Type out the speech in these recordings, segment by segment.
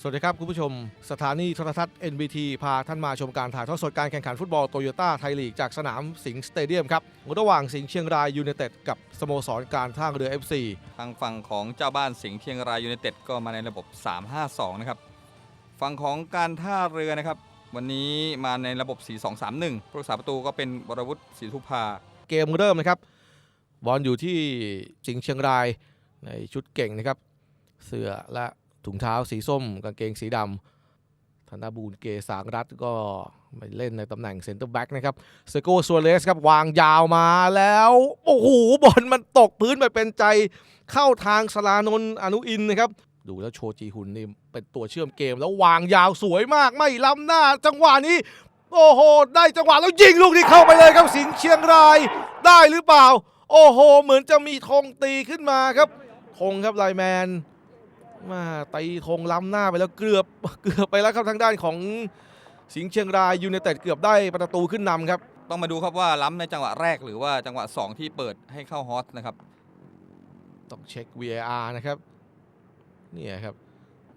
สวัสดีครับ คุณผู้ชม สถานีโทรทัศน์ NBT พาท่านมาชมการถ่ายทอดสดการแข่งขันฟุตบอลโตโยต้าไทยลีกจากสนามสิงห์สเตเดียมครับ ระหว่างสิงห์เชียงรายยูไนเต็ดกับสโมสรการท่าเรือ FC ทางฝั่งของเจ้าบ้านสิงห์เชียงรายยูไนเต็ดก็มาในระบบ 3-5-2 นะครับ ฝั่งของการท่าเรือนะครับ วันนี้มาในระบบ 4-2-3-1ผู้รักษาประตูก็เป็นวรวุฒิศรีทุพาเกมเริ่มนะครับบอลอยู่ที่สิงห์เชียงรายในชุดเก่งนะครับเสื้อและ ถุงเท้าสีส้ม กางเกงสีดำธนบูรเกษางรัตก็ไปเล่นในตำแหน่งเซนเตอร์แบ็กนะครับเซโกซัวเรสครับวางยาวมาแล้ว โอ้โห บอลมันตกพื้นไปเป็นใจเข้าทางสลานนอนุอินนะครับ ดูแล้วโชจีฮุนนี่เป็นตัวเชื่อมเกมแล้ววางยาวสวยมากไม่ล้ำหน้า จังหวะนี้ โอ้โห ได้จังหวะแล้วยิงลูกนี้เข้าไปเลยครับสิงห์เชียงรายได้หรือเปล่า โอ้โห เหมือนจะมีธงตีขึ้นมาครับธงครับไลแมน มาตีธงล้ำหน้าไปแล้วเกือบเกือบไปแล้วครับทางด้านของสิงห์เชียงรายยูไนเต็ดเกือบได้ประตูขึ้นนำครับ ต้องมาดูครับว่าล้ำในจังหวะแรกหรือว่าจังหวะ 2 ที่เปิดให้เข้าฮอสนะครับ ต้องเช็ค VAR นะครับเนี่ยครับ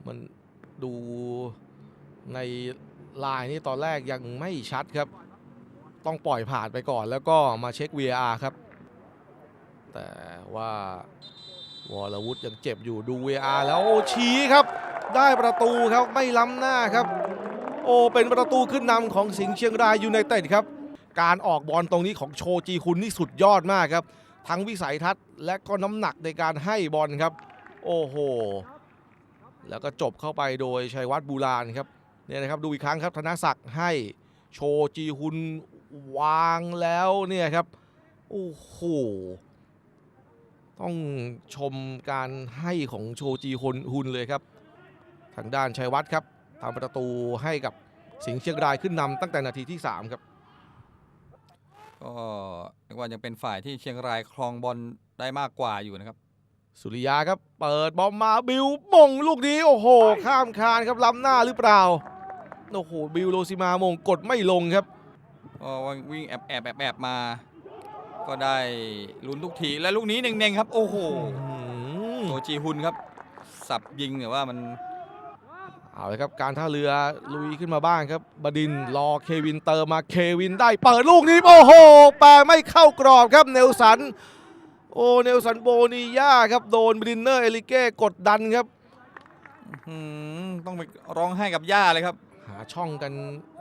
มันดูในไลน์นี่ตอนแรกยังไม่ชัดครับ ต้องปล่อยผ่านไปก่อนแล้วก็มาเช็ค VAR ครับ แต่ว่า วรวุฒิยังเจ็บอยู่ดู VR แล้วโอ้ชี้ครับ ได้ประตูครับไม่ล้ำหน้าครับ โอ้เป็นประตูขึ้นนำของสิงห์เชียงรายยูไนเต็ดครับ การออกบอลตรงนี้ของโชจีคุณนี่สุดยอดมากครับ ทั้งวิสัยทัศน์และก็น้ำหนักในการให้บอลครับ โอ้โห แล้วก็จบเข้าไปโดยชัยวัฒน์บูรานครับเนี่ยนะครับดูอีกครั้งครับธนศักดิ์ให้โชจีฮุนวางแล้วเนี่ยครับ โอ้โห ต้องชมการให้ของโชจีฮุนฮุนเลยครับ ทางด้านชัยวัฒน์ครับทำประตูให้กับสิงห์เชียงรายขึ้นนำตั้งแต่นาทีที่ 3 ครับก็เรียกว่ายังเป็นฝ่ายที่เชียงรายครองบอลได้มากกว่าอยู่นะครับ สุริยาครับ เปิดบอลมาบิวมงลูกนี้โอ้โห ข้ามคานครับล้ำหน้าหรือเปล่าโอ้โหบิวโรซิมามงกดไม่ลงครับก็วิ่งแอบแอบแอบแอบมา ก็ได้ลุ้นทุกทีและลูกนี้เน่งๆครับ โอ้โหอืมโซจีฮุนครับ สับยิงแต่ว่ามันเอาเลยครับการท่าเรือลุยขึ้นมาบ้างครับ บดินทร์รอเควินเติมมาเควินได้เปิดลูกนี้ โอ้โห แปลไม่เข้ากรอบครับเนลสัน โอ้เนลสันโบนีย่าครับ โดนบดินเนอร์เอลิเก้กดดันครับอืมต้องไปร้องไห้กับย่าเลยครับ หาช่องกัน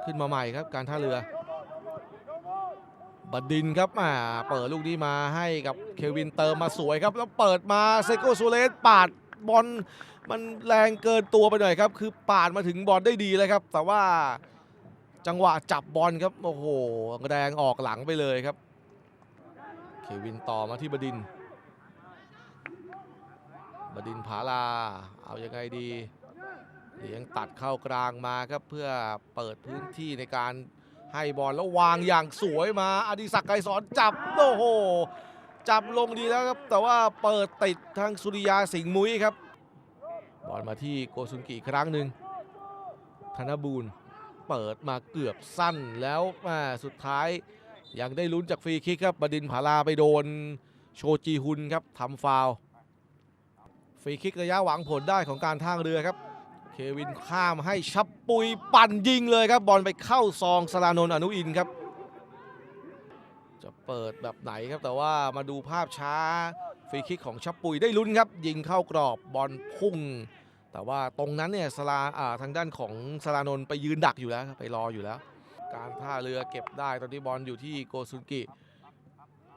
ขึ้นมาใหม่ครับ การท่าเรือ บดินครับอ่าเปิดลูกนี้มาให้กับเควินเติมมาสวยครับ แล้วเปิดมาเซโกซูเลสปาดบอลมันแรงเกินตัวไปหน่อยครับ คือปาดมาถึงบอลได้ดีเลยครับ แต่ว่าจังหวะจับบอลครับโอ้โหแรงออกหลังไปเลยครับ เควินต่อมาที่บดิน บดินผาลา เอายังไงดีเลี้ยงตัดเข้ากลางมาครับเพื่อเปิดพื้นที่ในการ ให้บอลแล้ววางอย่างสวยมาอดิศักดิ์ไกรสอนจับโอ้โห จับลงดีแล้วครับ แต่ว่าเปิดติดทางสุริยาสิงห์มุ้ยครับ บอลมาที่โกซุนกิอีครั้งหนึ่งธนบูรณ์เปิดมาเกือบสั้นแล้วอ่าสุดท้ายยังได้ลุ้นจากฟรีคิกครับบดินผาลาไปโดนโชจีฮุนครับทำฟาวฟรีคิกระยะหวังผลได้ของการท่างเรือครับ เควินข้ามให้ชับปุยปั่นยิงเลยครับ บอลไปเข้าซองสลานนอนุอินครับ จะเปิดแบบไหนครับแต่ว่ามาดูภาพช้าฟรีคิกของชับปุยได้ลุ้นครับ ยิงเข้ากรอบบอลพุ่ง แต่ว่าตรงนั้นเนี่ยสลาาทางด้านของสลานนไปยืนดักอยู่แล้วไปรออยู่แล้ว การท่าเรือเก็บได้ตอนนี้บอลอยู่ที่โกซุนกิ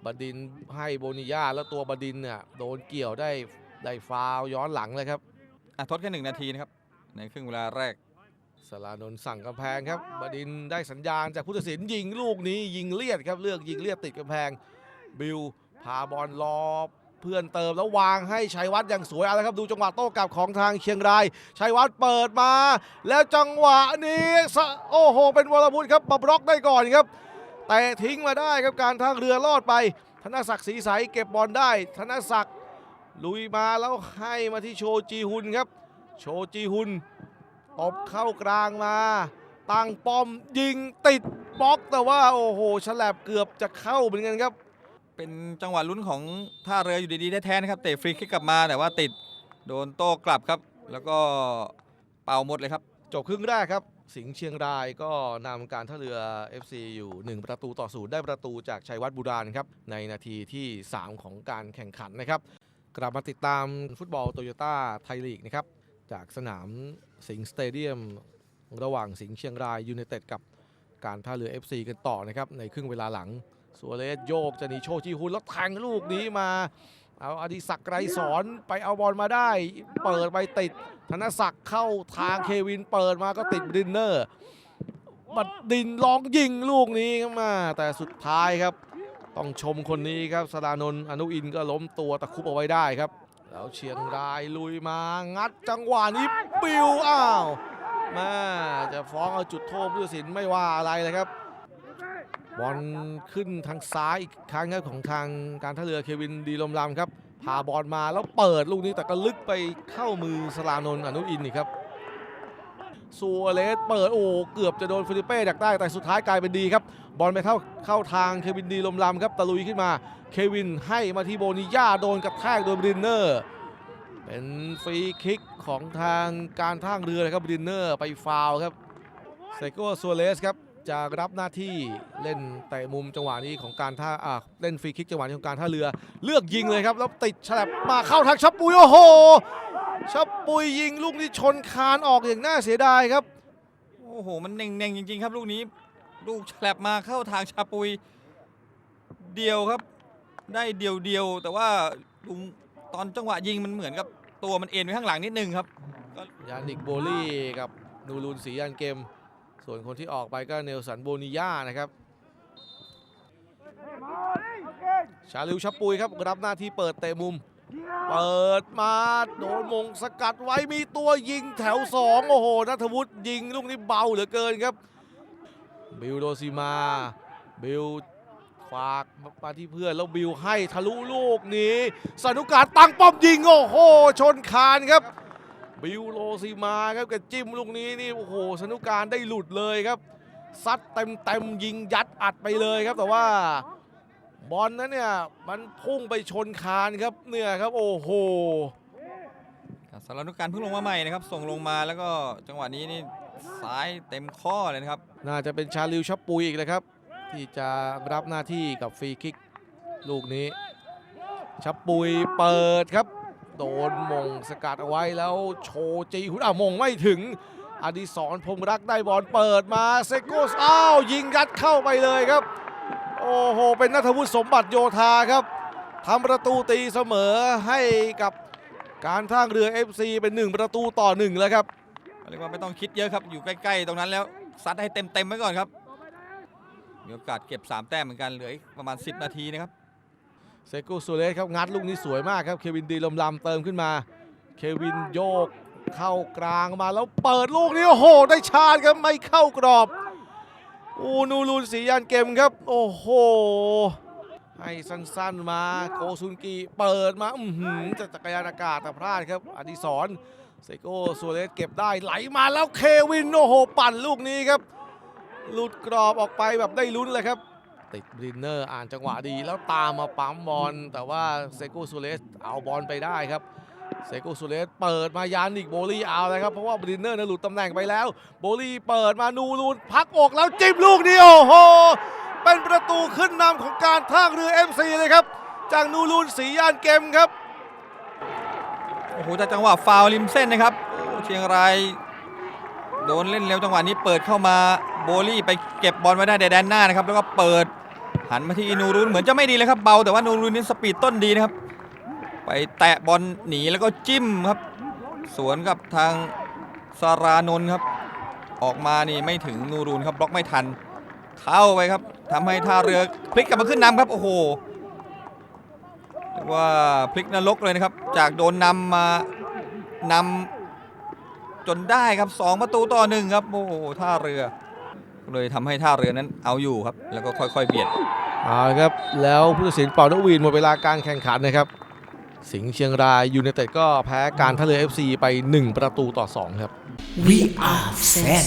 บดินให้โบนิยาแล้วตัวบดินเนี่ยโดนเกี่ยวได้ได้ฟาวย้อนหลังเลยครับอะทดแค่หนึ่งนาทีนะครับ ในครึ่งเวลาแรกสลานนสั่งกำแพงครับบดินได้สัญญาณจากผู้ตัดสินยิงลูกนี้ยิงเลียดครับเลือกยิงเลียดติดกำแพง บิวพาบอลรอเพื่อนเติมแล้ววางให้ชัยวัฒน์อย่างสวยเอาละครับดูจังหวะโต้กลับของทางเชียงรายชัยวัฒน์เปิดมา แล้วจังหวะนี้โอ้โห เป็นวรวุฒครับมาบล็อกได้ก่อนครับแต่ทิ้งมาได้ครับการทางเรือรอดไป ธนศักดิ์ศรีใสเก็บบอลได้ ธนศักดิ์ลุยมาแล้วให้มาที่โชจีฮุนครับ โชจีฮุนตบเข้ากลางมาตั้งป้อมยิงติดบล็อกแต่ว่าโอ้โหฉลับเกือบจะเข้าเหมือนกันครับ เป็นจังหวะลุ้นของท่าเรืออยู่ดีๆแท้ๆนะครับเตะฟรีคิกกลับมาแต่ว่าติดโดนโต้กลับครับ แล้วก็เป่าหมดเลยครับ จบครึ่งแรกครับ สิงห์เชียงรายก็นำการท่าเรือ FC อยู่ 1 ประตูต่อศูนย์ได้ประตูจากชัยวัฒน์บุราณครับในนาทีที่ 3 ของการแข่งขันนะครับ กลับมาติดตามฟุตบอลโตโยต้าไทยลีกนะครับ จากสนามสิงห์สเตเดียมระหว่างสิงห์เชียงรายยูไนเต็ดกับการท่าเรือ FC กันต่อนะครับในครึ่งเวลาหลังสัวเลสโยกจะหนีโชจีฮุนแล้วแทงลูกนี้มา เอาอดิศักดิ์ไกรสอนไปเอาบอลมาได้ เปิดไปติด ธนศักดิ์เข้าทางเควินเปิดมาก็ติดดินเนอร์บัดดินลองยิงลูกนี้เข้ามา แต่สุดท้ายครับ ต้องชมคนนี้ครับสดานนอนุอินก็ล้มตัวตะคุบเอาไว้ได้ครับ แล้วเชียงรายลุยมางัดจังหวะนี้ปิวอ้าวแม่จะฟ้องเอาจุดโทษผู้ตัดสินไม่ว่าอะไรเลยครับบอลขึ้นทางซ้ายอีกครั้งครับของทางการท่าเรือเควินดีลมลำครับพาบอลมาแล้วเปิดลูกนี้แต่ก็ลึกไปเข้ามือสลานนอนุอินนี่ครับ ซัวเลสเปิดโอ้เกือบจะโดนฟิลิเป้ดักได้แต่สุดท้ายกลายเป็นดีครับบอลไปเข้าเข้าทางเควินดีลมลำครับตะลุยขึ้นมา เควินให้มาที่โบนิย่าโดนกระแทกโดนบรินเนอร์ เป็นฟรีคิกของทางการท่างเรือเลยครับบรินเนอร์ไปฟาวครับไซโก้ซัวเลสครับจะรับหน้าที่เล่นเตะมุมจังหวะนี้ของการท่าอ่าเล่นฟรีคิกจังหวะนี้ของการท่าเรือ เลือกยิงเลยครับ แล้วติดฉลับมาเข้าทางชับปุยโอ้โห ชับปุยยิงลูกนี้ชนคานออกอย่างน่าเสียดายครับ โอ้โห มันเน่งๆจริงๆ ครับลูกนี้ ลูกฉลับมาเข้าทางชาปุย เดียวครับ ได้เดียวเดียวๆแต่ว่าลุงตอนจังหวะยิงมันเหมือนกับตัวมันเอ็นไปข้างหลังนิดนึงครับยานิกโบลี่กับนูรุนสียันเกม ส่วนคนที่ออกไปก็เนลสันโบนิย่านะครับ ชาลิวชับปุยครับรับหน้าที่เปิดเตะมุม เปิดมาโดนมงสกัดไว้มีตัวยิงแถว2โอ้โหนัทวุฒิยิงลูกนี้เบาเหลือเกินครับ บิลโดซิมา บิลฝากมาที่เพื่อนแล้วบิลให้ทะลุลูกนี้สนุการตั้งป้อมยิงโอ้โหชนคานครับ บิลโลซิมาครับกับจิ้มลูกนี้นี่โอ้โหสนุการได้หลุดเลยครับซัดเต็มเต็มยิงยัดอัดไปเลยครับแต่ว่า บอลนั้นเนี่ยมันพุ่งไปชนคานครับเนี่ยครับโอ้โหสารนุการเพิ่งลงมาใหม่นะครับ ส่งลงมาแล้วก็จังหวะนี้นี่ซ้ายเต็มข้อเลยนะครับ น่าจะเป็นชาลิวชับปุยอีกเลยครับ ที่จะรับหน้าที่กับฟรีคิกลูกนี้ ชับปุยเปิดครับ โดนมงสกัดเอาไว้แล้วโชว์จีหุนอะมงไม่ถึง อดิศรพรหมรักได้บอลเปิดมาเซโกสอ้าวยิงยัดเข้าไปเลยครับ โอ้โห เป็นนัทวุฒิสมบัติโยธาครับทำประตูตีเสมอให้กับการท่างเรือ FC เป็น 1 ประตูต่อ1แล้วครับเรียกว่าไม่ต้องคิดเยอะครับ อยู่ใกล้ๆ ตรงนั้นแล้วซัดให้เต็มๆไว้ก่อนครับ มีโอกาสเก็บ 3 แต้มเหมือนกันเหลืออีกประมาณ 10 นาทีนะครับ เซโกซูเลสครับ งัดลูกนี้สวยมากครับ เควินดีลมลำเติมขึ้นมา เควินโยกเข้ากลางมาแล้วเปิดลูกนี้โอ้โห ได้ชาร์จครับไม่เข้ากรอบ อูนูรุนสียันเกมครับ โอ้โห ให้สั้นๆมาโกซุนกีเปิดมาอือหือจะจักรยานอากาศแต่พลาดครับ อดิศรเซโกซูเลสเก็บได้ไหลมาแล้วเควิน โอ้โห ปั่นลูกนี้ครับ หลุดกรอบออกไปแบบได้ลุ้นเลยครับ ติดบรินเนอร์อ่านจังหวะดีแล้วตามมาปั๊มบอลแต่ว่าเซโกซูเลสเอาบอลไปได้ครับ เซโกซูเลสเปิดมายานิกโบลี่เอาเลยครับ เพราะว่าบรินเนอร์นั้นหลุดตำแหน่งไปแล้ว โบลี่เปิดมานูรูนพักอกแล้วจิ้มลูกนี้โอ้โห เป็นประตูขึ้นนำของการท่าเรือ MC เลยครับ จากนูรูนสียานเกมครับ โอ้โหจากจังหวะฟาวล์ริมเส้นนะครับเชียงรายโดนเล่นเร็วจังหวะนี้เปิดเข้ามาโบลี่ไปเก็บบอลไว้ได้แดนหน้านะครับแล้วก็เปิดหันมาที่นูรุนเหมือนจะไม่ดีเลยครับเบาแต่ว่านูรุนนี่สปีดต้นดีนะครับ ไปแตะบอลหนีแล้วก็จิ้มครับ สวนกับทางสารานนท์ครับ ออกมานี่ไม่ถึงนูรุนครับบล็อกไม่ทัน เข้าไปครับทำให้ท่าเรือพลิกกลับมาขึ้นนำครับโอ้โหเรียกว่าพลิกนรกเลยนะครับ จากโดนนำมานำจนได้ครับสองประตูต่อหนึ่งครับโอ้โหท่าเรือ เลยทำให้ท่าเรือนั้นเอาอยู่ครับ แล้วก็ค่อยๆเบียดเอาละครับ แล้วผู้ตัดสินเป่านกหวีดหมดเวลาการแข่งขันนะครับ สิงห์เชียงรายยูเนเต็ดก็แพ้การท่าเรือ FC ไป 1 ประตูต่อ 2 ครับ We are fan